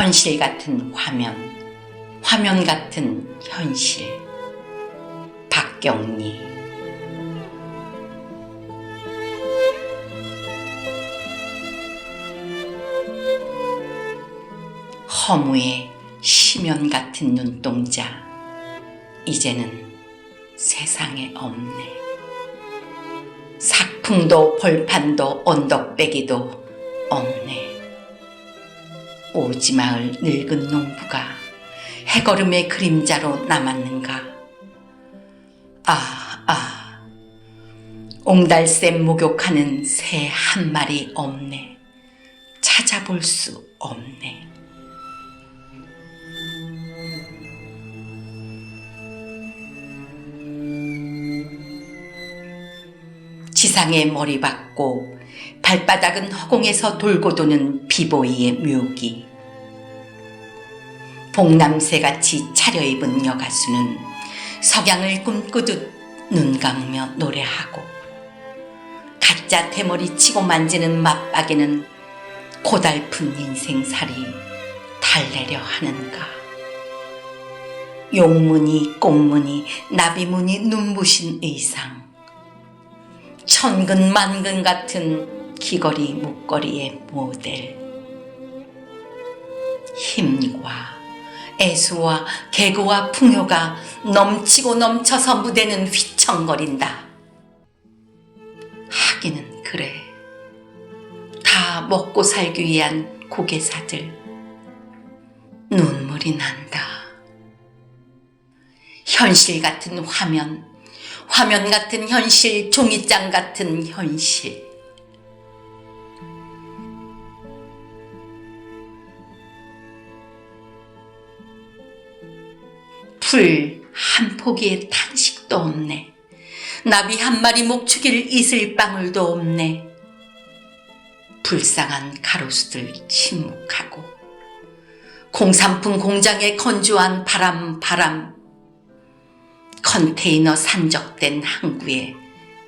현실 같은 화면, 화면 같은 현실. 박경리. 허무의 시면 같은 눈동자. 이제는 세상에 없네. 삭풍도 벌판도 언덕배기도 없네. 오지마을 늙은 농부가 해걸음의 그림자로 남았는가? 아, 아. 옹달샘 목욕하는 새 한 마리 없네. 찾아볼 수 없네. 지상에 머리 박고 발바닥은 허공에서 돌고 도는 비보이의 묘기. 복남새같이 차려입은 여가수는 석양을 꿈꾸듯 눈 감으며 노래하고 가짜 대머리 치고 만지는 맞박에는 고달픈 인생살이 달래려 하는가. 용무늬, 꽃무늬, 나비무늬 눈부신 의상. 천근 만근 같은 귀걸이 목걸이의 모델. 힘과 애수와 개그와 풍요가 넘치고 넘쳐서 무대는 휘청거린다. 하기는 그래. 다 먹고 살기 위한 고개사들. 눈물이 난다. 현실 같은 화면, 화면 같은 현실, 종이장 같은 현실. 풀 한 포기의 탄식도 없네. 나비 한 마리 목축일 있을 방울도 없네. 불쌍한 가로수들 침묵하고 공산품 공장에 건조한 바람 바람 컨테이너 산적된 항구에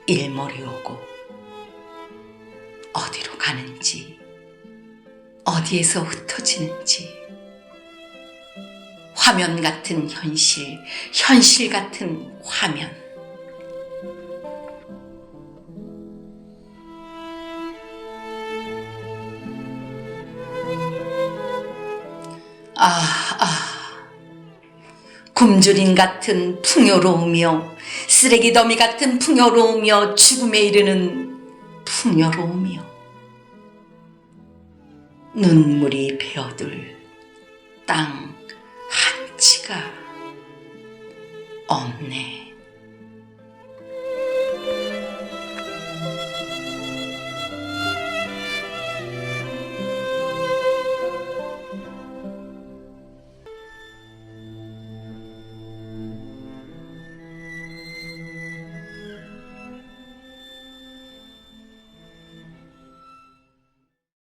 일몰이 오고 어디로 가는지 어디에서 흩어지는지 화면 같은 현실, 현실 같은 화면. 아, 아. 굶주린 같은 풍요로우며 쓰레기 더미 같은 풍요로우며 죽음에 이르는 풍요로우며 눈물이 베어들 땅 한치가 없네.